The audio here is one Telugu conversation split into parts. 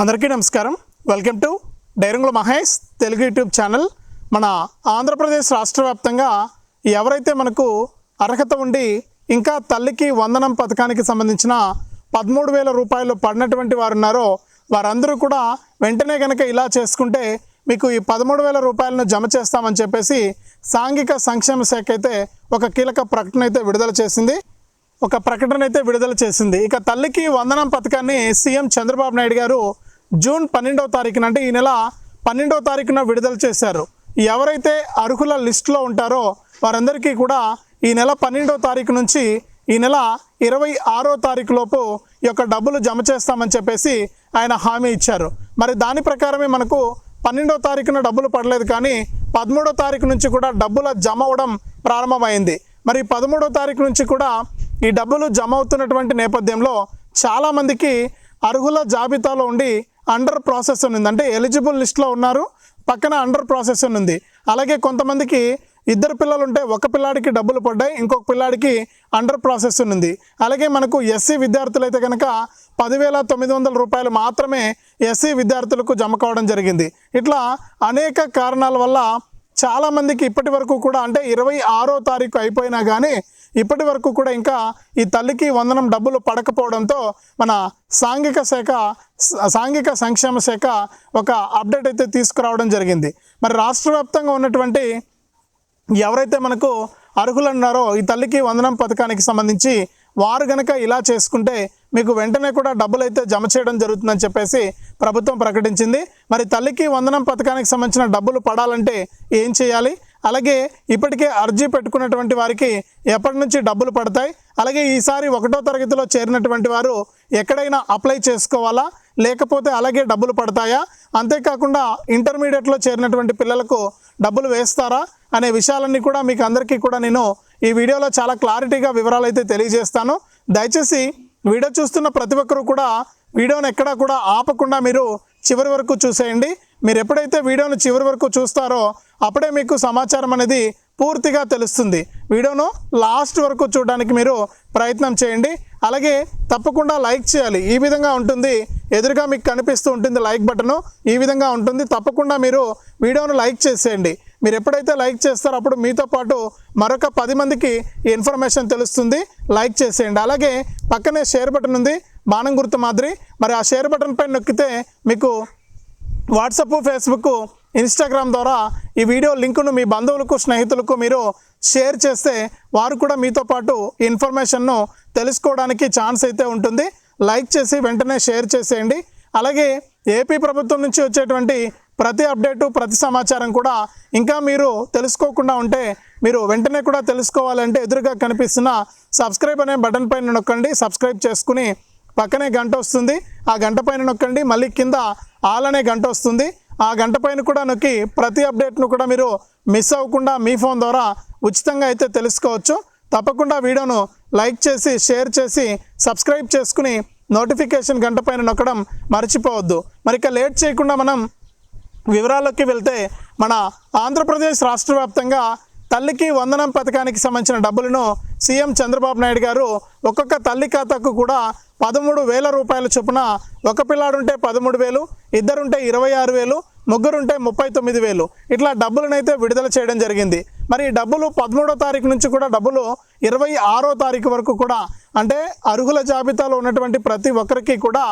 అందరికీ నమస్కారం. Welcome to Dairangula Mahesh Telugu YouTube channel. మన ఆంధ్రప్రదేశ్ రాష్ట్ర వ్యాప్తంగా ఎవరైతే మనకు అర్హత ఉండి ఇంకా తల్లికి వందనం పథకానికి సంబంధించిన పదమూడు వేల రూపాయలు పడినటువంటి వారు ఉన్నారో వారందరూ కూడా వెంటనే కనుక ఇలా చేసుకుంటే మీకు ఈ పదమూడు వేల రూపాయలను జమ చేస్తామని చెప్పేసి సాంఘిక సంక్షేమ శాఖ అయితే ఒక కీలక ప్రకటన అయితే విడుదల చేసింది. ఒక ప్రకటన అయితే విడుదల చేసింది. ఇక తల్లికి వందనం పథకాన్ని సీఎం చంద్రబాబు నాయుడు గారు జూన్ పన్నెండవ తారీఖున అంటే ఈ నెల పన్నెండవ తారీఖున విడుదల చేశారు. ఎవరైతే అర్హుల లిస్టులో ఉంటారో వారందరికీ కూడా ఈ నెల పన్నెండవ తారీఖు నుంచి ఈ నెల ఇరవై ఆరో తారీఖు లోపు ఈ యొక్క డబ్బులు జమ చేస్తామని చెప్పేసి ఆయన హామీ ఇచ్చారు. మరి దాని ప్రకారమే మనకు పన్నెండో తారీఖున డబ్బులు పడలేదు కానీ పదమూడో తారీఖు నుంచి కూడా డబ్బుల జమ అవ్వడం ప్రారంభమైంది. మరి పదమూడో తారీఖు నుంచి కూడా ఈ డబ్బులు జమ అవుతున్నటువంటి నేపథ్యంలో చాలామందికి అర్హుల జాబితాలో ఉండి అండర్ ప్రాసెస్ ఉంది అంటే ఎలిజిబుల్ లిస్ట్లో ఉన్నారు పక్కన అండర్ ప్రాసెస్ ఉంది అలాగే కొంతమందికి ఇద్దరు పిల్లలు ఉంటే ఒక పిల్లాడికి డబ్బులు పడ్డాయి ఇంకొక పిల్లాడికి అండర్ ప్రాసెస్ ఉంది అలాగే మనకు ఎస్సీ విద్యార్థులు అయితే కనుక పదివేల తొమ్మిది వందల రూపాయలు మాత్రమే ఎస్సీ విద్యార్థులకు జమ కావడం జరిగింది. ఇట్లా అనేక కారణాల వల్ల చాలామందికి ఇప్పటి వరకు కూడా అంటే ఇరవై ఆరో తారీఖు అయిపోయినా కానీ ఇప్పటి వరకు కూడా ఇంకా ఈ తల్లికి వందనం డబ్బులు పడకపోవడంతో మన సాంఘిక శాఖ సాంఘిక సంక్షేమ శాఖ ఒక అప్డేట్ అయితే తీసుకురావడం జరిగింది. మరి రాష్ట్ర వ్యాప్తంగా ఉన్నటువంటి ఎవరైతే మనకు అర్హులు అన్నారో ఈ తల్లికి వందనం పథకానికి సంబంధించి వారు గనక ఇలా చేసుకుంటే మీకు వెంటనే కూడా డబ్బులు అయితే జమ చేయడం జరుగుతుందని చెప్పేసి ప్రభుత్వం ప్రకటించింది. మరి తల్లికి వందనం పథకానికి సంబంధించిన డబ్బులు పడాలంటే ఏం చేయాలి? అలాగే ఇప్పటికే అర్జీ పెట్టుకున్నటువంటి వారికి ఎప్పటి నుంచి డబ్బులు పడతాయి? అలాగే ఈసారి ఒకటో తరగతిలో చేరినటువంటి వారు ఎక్కడైనా అప్లై చేసుకోవాలా? లేకపోతే అలాగే డబ్బులు పడతాయా? అంతేకాకుండా ఇంటర్మీడియట్లో చేరినటువంటి పిల్లలకు డబ్బులు వేస్తారా? అనే విషయాలన్నీ కూడా మీకు అందరికీ కూడా నేను ఈ వీడియోలో చాలా క్లారిటీగా వివరాలు అయితే తెలియజేస్తాను. దయచేసి వీడియో చూస్తున్న ప్రతి ఒక్కరూ కూడా వీడియోని ఎక్కడా కూడా ఆపకుండా మీరు చివరి వరకు చూసేయండి. మీరు ఎప్పుడైతే వీడియోను చివరి వరకు చూస్తారో అప్పుడే మీకు సమాచారం అనేది పూర్తిగా తెలుస్తుంది. వీడియోను లాస్ట్ వరకు చూడడానికి మీరు ప్రయత్నం చేయండి. అలాగే తప్పకుండా లైక్ చేయాలి. ఈ విధంగా ఉంటుంది. ఎదురుగా మీకు కనిపిస్తూ ఉంటుంది లైక్ బటను. ఈ విధంగా ఉంటుంది. తప్పకుండా మీరు వీడియోను లైక్ చేసేయండి. మీరు ఎప్పుడైతే లైక్ చేస్తారో అప్పుడు మీతో పాటు మరొక పది మందికి ఈ ఇన్ఫర్మేషన్ తెలుస్తుంది. లైక్ చేసేయండి. అలాగే పక్కనే షేర్ బటన్ ఉంది. బాణం గుర్తు మాదిరి. మరి ఆ షేర్ బటన్ పైన నొక్కితే మీకు వాట్సప్ ఫేస్బుక్ ఇన్స్టాగ్రామ్ ద్వారా ఈ వీడియో లింకును మీ బంధువులకు స్నేహితులకు మీరు షేర్ చేస్తే వారు కూడా మీతో పాటు ఈ ఇన్ఫర్మేషన్ను తెలుసుకోవడానికి ఛాన్స్ అయితే ఉంటుంది. లైక్ చేసి వెంటనే షేర్ చేసేయండి. అలాగే ఏపీ ప్రభుత్వం నుంచి వచ్చేటువంటి ప్రతి అప్డేటు ప్రతి సమాచారం కూడా ఇంకా మీరు తెలుసుకోకుండా ఉంటే మీరు వెంటనే కూడా తెలుసుకోవాలంటే ఎదురుగా కనిపిస్తున్న సబ్స్క్రైబ్ అనే బటన్ పైన నొక్కండి. సబ్స్క్రైబ్ చేసుకుని పక్కనే గంట వస్తుంది. ఆ గంట పైన నొక్కండి. మళ్ళీ కింద ఆల్ అనే గంట వస్తుంది. ఆ గంట పైన కూడా నొక్కి ప్రతి అప్డేట్ను కూడా మీరు మిస్ అవ్వకుండా మీ ఫోన్ ద్వారా ఉచితంగా అయితే తెలుసుకోవచ్చు. తప్పకుండా వీడియోను లైక్ చేసి షేర్ చేసి సబ్స్క్రైబ్ చేసుకుని నోటిఫికేషన్ గంట పైన నొక్కడం మర్చిపోవద్దు. మరి ఇక లేట్ చేయకుండా మనం వివరాల్లోకి వెళ్తే మన ఆంధ్రప్రదేశ్ రాష్ట్ర వ్యాప్తంగా తల్లికి వందనం పథకానికి సంబంధించిన డబ్బులను సీఎం చంద్రబాబు నాయుడు గారు ఒక్కొక్క తల్లి ఖాతాకు కూడా పదమూడు వేల రూపాయల చొప్పున ఒక పిల్లాడుంటే పదమూడు వేలు ఇద్దరుంటే ఇరవై ఆరు వేలు ముగ్గురుంటే ముప్పై తొమ్మిది వేలు. ఇట్లా డబ్బులనైతే విడుదల చేయడం జరిగింది. మరి డబ్బులు పదమూడో తారీఖు నుంచి కూడా డబ్బులు ఇరవై ఆరో తారీఖు వరకు కూడా అంటే అర్హుల జాబితాలో ఉన్నటువంటి ప్రతి ఒక్కరికి కూడా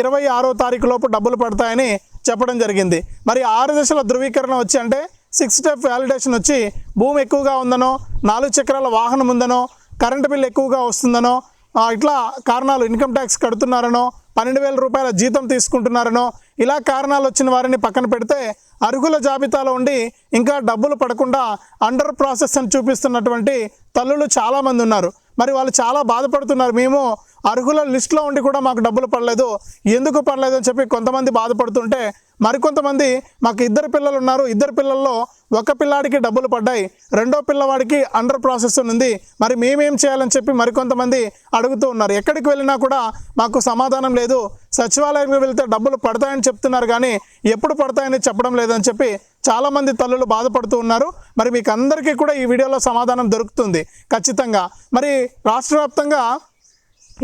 ఇరవై ఆరో తారీఖు లోపు డబ్బులు పడతాయని చెప్పడం జరిగింది. మరి ఆరు దశల ధృవీకరణ వచ్చి అంటే సిక్స్ స్టెప్ వ్యాలిడేషన్ వచ్చి భూమి ఎక్కువగా ఉందనో నాలుగు చక్రాల వాహనం ఉందనో కరెంటు బిల్ ఎక్కువగా వస్తుందనో ఇట్లా కారణాలు ఇన్కమ్ ట్యాక్స్ కడుతున్నారనో పన్నెండు వేల రూపాయల జీతం తీసుకుంటున్నారనో ఇలా కారణాలు వచ్చిన వారిని పక్కన పెడితే అర్హుల జాబితాలో ఉండి ఇంకా డబ్బులు పడకుండా అండర్ ప్రాసెస్ అని చూపిస్తున్నటువంటి తల్లులు చాలామంది ఉన్నారు. మరి వాళ్ళు చాలా బాధపడుతున్నారు. మేము అర్హుల లిస్టులో ఉండి కూడా మాకు డబ్బులు పడలేదు. ఎందుకు పడలేదు అని చెప్పి కొంతమంది బాధపడుతుంటే మరికొంతమంది మాకు ఇద్దరు పిల్లలు ఉన్నారు. ఇద్దరు పిల్లల్లో ఒక పిల్లాడికి డబ్బులు పడ్డాయి. రెండో పిల్లవాడికి అండర్ ప్రాసెస్ ఉంది. మరి మేమేం చేయాలని చెప్పి మరికొంతమంది అడుగుతూ ఉన్నారు. ఎక్కడికి వెళ్ళినా కూడా మాకు సమాధానం లేదు. సచివాలయంకి వెళ్తే డబ్బులు పడతాయని చెప్తున్నారు కానీ ఎప్పుడు పడతాయని చెప్పడం లేదని చెప్పి చాలామంది తల్లులు బాధపడుతూ ఉన్నారు. మరి మీకు అందరికీ కూడా ఈ వీడియోలో సమాధానం దొరుకుతుంది. ఖచ్చితంగా. మరి రాష్ట్ర వ్యాప్తంగా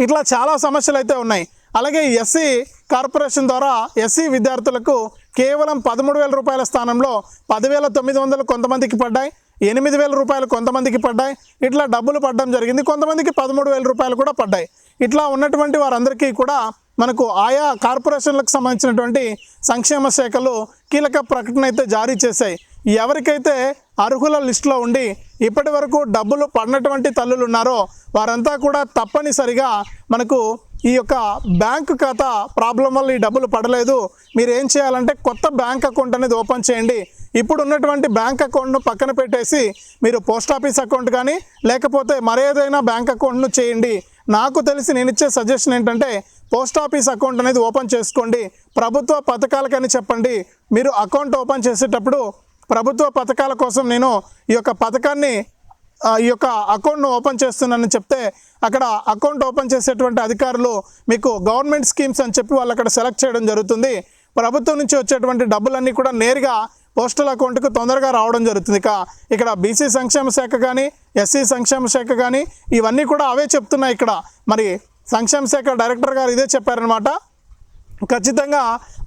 ఇట్లా చాలా సమస్యలు అయితే ఉన్నాయి. అలాగే ఎస్సీ కార్పొరేషన్ ద్వారా ఎస్సీ విద్యార్థులకు కేవలం పదమూడు వేల రూపాయల స్థానంలో పదివేల తొమ్మిది వందలు కొంతమందికి పడ్డాయి ఎనిమిది వేల రూపాయలు కొంతమందికి పడ్డాయి ఇట్లా డబ్బులు పడడం జరిగింది కొంతమందికి పదమూడు వేల రూపాయలు కూడా పడ్డాయి. ఇట్లా ఉన్నటువంటి వారందరికీ కూడా మనకు ఆయా కార్పొరేషన్లకు సంబంధించినటువంటి సంక్షేమ శాఖలు కీలక ప్రకటన అయితే జారీ చేశాయి. ఎవరికైతే అర్హుల లిస్టులో ఉండి ఇప్పటి వరకు డబ్బులు పడినటువంటి తల్లులు ఉన్నారో వారంతా కూడా తప్పనిసరిగా మనకు ఈ యొక్క బ్యాంకు ఖాతా ప్రాబ్లం వల్ల ఈ డబ్బులు పడలేదు. మీరు ఏం చేయాలంటే కొత్త బ్యాంక్ అకౌంట్ అనేది ఓపెన్ చేయండి. ఇప్పుడు ఉన్నటువంటి బ్యాంక్ అకౌంట్ను పక్కన పెట్టేసి మీరు పోస్ట్ ఆఫీస్ అకౌంట్ కానీ లేకపోతే మరేదైనా బ్యాంక్ అకౌంట్ను చేయండి. నాకు తెలిసి నేను ఇచ్చే సజెషన్ ఏంటంటే పోస్ట్ ఆఫీస్ అకౌంట్ అనేది ఓపెన్ చేసుకోండి. ప్రభుత్వ పథకాలకని చెప్పండి. మీరు అకౌంట్ ఓపెన్ చేసేటప్పుడు ప్రభుత్వ పథకాల కోసం నేను ఈ యొక్క పథకాన్ని ఈ యొక్క అకౌంట్ను ఓపెన్ చేస్తున్నానని చెప్తే అక్కడ అకౌంట్ ఓపెన్ చేసేటువంటి అధికారులు మీకు గవర్నమెంట్ స్కీమ్స్ అని చెప్పి వాళ్ళు అక్కడ సెలెక్ట్ చేయడం జరుగుతుంది. ప్రభుత్వం నుంచి వచ్చేటువంటి డబ్బులన్నీ కూడా నేరుగా పోస్టల్ అకౌంట్కు తొందరగా రావడం జరుగుతుంది. ఇక ఇక్కడ బీసీ సంక్షేమ శాఖ కానీ ఎస్సీ సంక్షేమ శాఖ కానీ ఇవన్నీ కూడా అవే చెప్తున్నాయి ఇక్కడ. మరి సంక్షేమ శాఖ డైరెక్టర్ గారు ఇదే చెప్పారనమాట ఖచ్చితంగా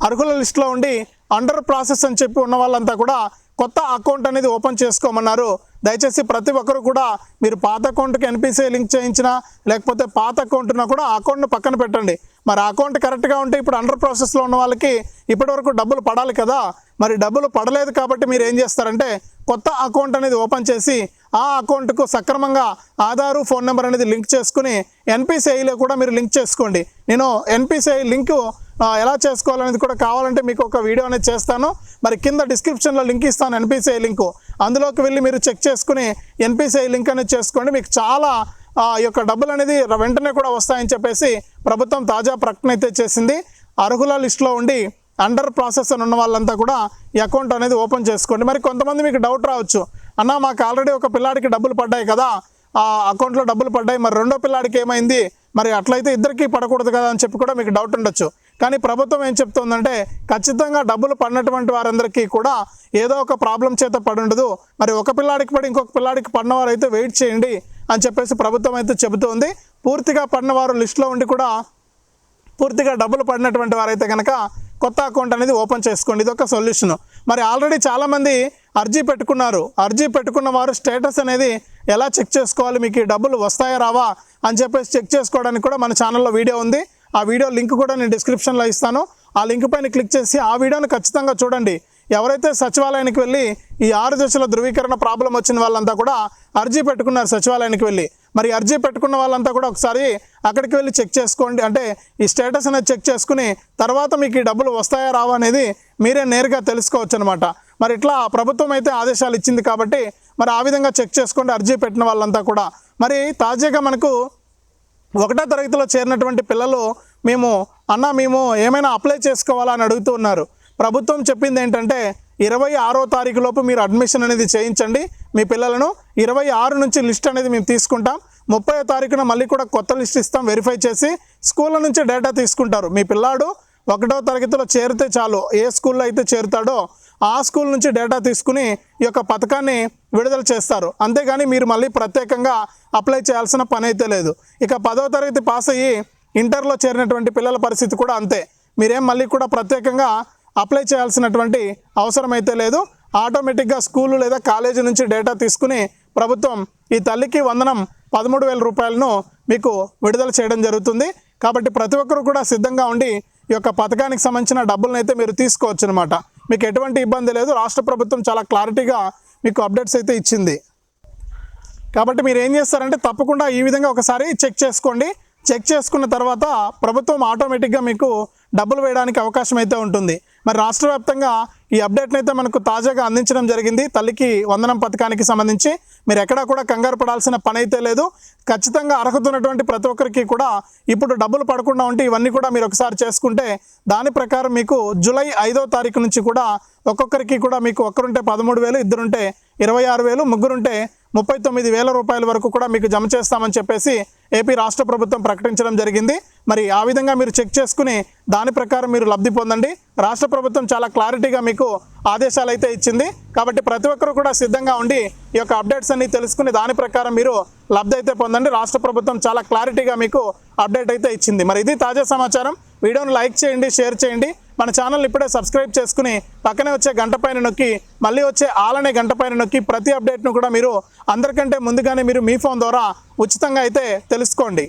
అర్హుల లిస్టులో ఉండి అండర్ ప్రాసెస్ అని చెప్పి ఉన్న వాళ్ళంతా కూడా కొత్త అకౌంట్ అనేది ఓపెన్ చేసుకోమన్నారు. దయచేసి ప్రతి ఒక్కరు కూడా మీరు పాత అకౌంట్కి ఎన్పిసిఐ లింక్ చేయించినా లేకపోతే పాత అకౌంట్ ఉన్నా కూడా ఆ అకౌంట్ను పక్కన పెట్టండి. మరి అకౌంట్ కరెక్ట్గా ఉంటే ఇప్పుడు అండర్ ప్రాసెస్లో ఉన్న వాళ్ళకి ఇప్పటివరకు డబ్బులు పడాలి కదా. మరి డబ్బులు పడలేదు కాబట్టి మీరు ఏం చేస్తారంటే కొత్త అకౌంట్ అనేది ఓపెన్ చేసి ఆ అకౌంట్కు సక్రమంగా ఆధారు ఫోన్ నెంబర్ అనేది లింక్ చేసుకుని ఎన్పిసిఐలో కూడా మీరు లింక్ చేసుకోండి. నేను ఎన్పిసిఐ లింకు ఎలా చేసుకోవాలనేది కూడా కావాలంటే మీకు ఒక వీడియో అనేది చేస్తాను. మరి కింద డిస్క్రిప్షన్లో లింక్ ఇస్తాను ఎన్పిసిఐ లింకు అందులోకి వెళ్ళి మీరు చెక్ చేసుకుని ఎన్పిసిఐ లింక్ అనేది చేసుకోండి. మీకు చాలా ఆ ఈ యొక్క డబ్బులు అనేది వెంటనే కూడా వస్తాయని చెప్పేసి ప్రభుత్వం తాజా ప్రకటన అయితే చేసింది. అర్హుల లిస్టులో ఉండి అండర్ ప్రాసెస్ అని ఉన్న వాళ్ళంతా కూడా ఈ అకౌంట్ అనేది ఓపెన్ చేసుకోండి. మరి కొంతమంది మీకు డౌట్ రావచ్చు. అన్న మాకు ఆల్రెడీ ఒక పిల్లాడికి డబ్బులు పడ్డాయి కదా ఆ అకౌంట్లో డబ్బులు పడ్డాయి మరి రెండో పిల్లాడికి ఏమైంది? మరి అట్లయితే ఇద్దరికీ పడకూడదు కదా అని చెప్పి కూడా మీకు డౌట్ ఉండొచ్చు. కానీ ప్రభుత్వం ఏం చెప్తుందంటే ఖచ్చితంగా డబ్బులు పడినటువంటి వారందరికీ కూడా ఏదో ఒక ప్రాబ్లం చేత పడి ఉండదు మరి ఒక పిల్లాడికి పడి ఇంకొక పిల్లాడికి పడిన వారు అయితే వెయిట్ చేయండి అని చెప్పేసి ప్రభుత్వం అయితే చెబుతోంది. పూర్తిగా పడిన వారు లిస్టులో ఉండి కూడా పూర్తిగా డబ్బులు పడినటువంటి వారైతే కనుక కొత్త అకౌంట్ అనేది ఓపెన్ చేసుకోండి. ఇది ఒక సొల్యూషన్. మరి ఆల్రెడీ చాలామంది అర్జీ పెట్టుకున్నారు. అర్జీ పెట్టుకున్న వారు స్టేటస్ అనేది ఎలా చెక్ చేసుకోవాలి? మీకు ఈ డబ్బులు వస్తాయా రావా అని చెప్పేసి చెక్ చేసుకోవడానికి కూడా మన ఛానల్లో వీడియో ఉంది. ఆ వీడియో లింక్ కూడా నేను డిస్క్రిప్షన్లో ఇస్తాను. ఆ లింక్ పైన క్లిక్ చేసి ఆ వీడియోని ఖచ్చితంగా చూడండి. ఎవరైతే సచివాలయానికి వెళ్ళి ఈ ఆరు దశల ధృవీకరణ ప్రాబ్లం వచ్చిన వాళ్ళంతా కూడా అర్జీ పెట్టుకున్నారు సచివాలయానికి వెళ్ళి. మరి అర్జీ పెట్టుకున్న వాళ్ళంతా కూడా ఒకసారి అక్కడికి వెళ్ళి చెక్ చేసుకోండి. అంటే ఈ స్టేటస్ అనేది చెక్ చేసుకుని తర్వాత మీకు ఈ డబ్బులు వస్తాయా రావా అనేది మీరే నేరుగా తెలుసుకోవచ్చు అనమాట మరి ఇట్లా ప్రభుత్వం అయితే ఆదేశాలు ఇచ్చింది కాబట్టి మరి ఆ విధంగా చెక్ చేసుకోండి అర్జీ పెట్టిన వాళ్ళంతా కూడా. మరి తాజాగా మనకు ఒకటో తరగతిలో చేరినటువంటి పిల్లలు మేము అన్న మేము ఏమైనా అప్లై చేసుకోవాలా? అని అడుగుతూ ఉన్నారు. ప్రభుత్వం చెప్పింది ఏంటంటే ఇరవై ఆరో తారీఖు లోపు మీరు అడ్మిషన్ అనేది చేయించండి. మీ పిల్లలను ఇరవై ఆరు నుంచి లిస్ట్ అనేది మేము తీసుకుంటాం. ముప్పై తారీఖున మళ్ళీ కూడా కొత్త లిస్ట్ ఇస్తాం వెరిఫై చేసి స్కూళ్ళ నుంచి డేటా తీసుకుంటారు. మీ పిల్లాడు ఒకటో తరగతిలో చేరితే చాలు. ఏ స్కూల్లో అయితే చేరుతాడో ఆ స్కూల్ నుంచి డేటా తీసుకుని ఈ యొక్క పథకాన్ని విడుదల చేస్తారు. అంతేగాని మీరు మళ్ళీ ప్రత్యేకంగా అప్లై చేయాల్సిన పని అయితే లేదు. ఇక పదవ తరగతి పాస్ అయ్యి ఇంటర్లో చేరినటువంటి పిల్లల పరిస్థితి కూడా అంతే. మీరేం మళ్ళీ కూడా ప్రత్యేకంగా అప్లై చేయాల్సినటువంటి అవసరం అయితే లేదు. ఆటోమేటిక్గా స్కూలు లేదా కాలేజీ నుంచి డేటా తీసుకుని ప్రభుత్వం ఈ తల్లికి వందనం పదమూడు వేల రూపాయలను మీకు విడుదల చేయడం జరుగుతుంది. కాబట్టి ప్రతి ఒక్కరు కూడా సిద్ధంగా ఉండి ఈ యొక్క పథకానికి సంబంధించిన డబ్బులను అయితే మీరు తీసుకోవచ్చు అనమాట మీకు ఎటువంటి ఇబ్బంది లేదు. రాష్ట్ర ప్రభుత్వం చాలా క్లారిటీగా మీకు అప్డేట్స్ అయితే ఇచ్చింది. కాబట్టి మీరు ఏం చేస్తారంటే తప్పకుండా ఈ విధంగా ఒకసారి చెక్ చేసుకోండి. చెక్ చేసుకున్న తర్వాత ప్రభుత్వం ఆటోమేటిక్గా మీకు డబ్బులు వేయడానికి అవకాశం అయితే ఉంటుంది. మరి రాష్ట్ర వ్యాప్తంగా ఈ అప్డేట్ని అయితే మనకు తాజాగా అందించడం జరిగింది. తల్లికి వందనం పథకానికి సంబంధించి మీరు ఎక్కడా కూడా కంగారు పడాల్సిన పని అయితే లేదు. ఖచ్చితంగా అర్హత ఉన్నటువంటి ప్రతి ఒక్కరికి కూడా ఇప్పుడు డబ్బులు పడకుండా ఉంటే ఇవన్నీ కూడా మీరు ఒకసారి చేసుకుంటే దాని ప్రకారం మీకు జూలై ఐదో తారీఖు నుంచి కూడా ఒక్కొక్కరికి కూడా మీకు ఒక్కరుంటే పదమూడు వేలు ఇద్దరుంటే ఇరవై ఆరు వేలు ముగ్గురుంటే ముప్పై తొమ్మిది వేల రూపాయల వరకు కూడా మీకు జమ చేస్తామని చెప్పేసి ఏపీ రాష్ట్ర ప్రభుత్వం ప్రకటించడం జరిగింది. మరి ఆ విధంగా మీరు చెక్ చేసుకుని దాని ప్రకారం మీరు లబ్ధి పొందండి. రాష్ట్ర ప్రభుత్వం చాలా క్లారిటీగా మీకు ఆదేశాలు అయితే ఇచ్చింది. కాబట్టి ప్రతి ఒక్కరు కూడా సిద్ధంగా ఉండి ఈ యొక్క అప్డేట్స్ అన్ని తెలుసుకుని దాని ప్రకారం మీరు లబ్ధి అయితే పొందండి. రాష్ట్ర ప్రభుత్వం చాలా క్లారిటీగా మీకు అప్డేట్ అయితే ఇచ్చింది. మరి ఇది తాజా సమాచారం. వీడియోను లైక్ చేయండి షేర్ చేయండి. మన ఛానల్ ఇప్పుడే సబ్స్క్రైబ్ చేసుకుని పక్కనే వచ్చే గంట పైన నొక్కి మళ్ళీ వచ్చే ఆలనే గంట పైన నొక్కి ప్రతి అప్డేట్ను కూడా మీరు అందరికంటే ముందుగానే మీరు మీ ఫోన్ ద్వారా ఉచితంగా అయితే తెలుసుకోండి.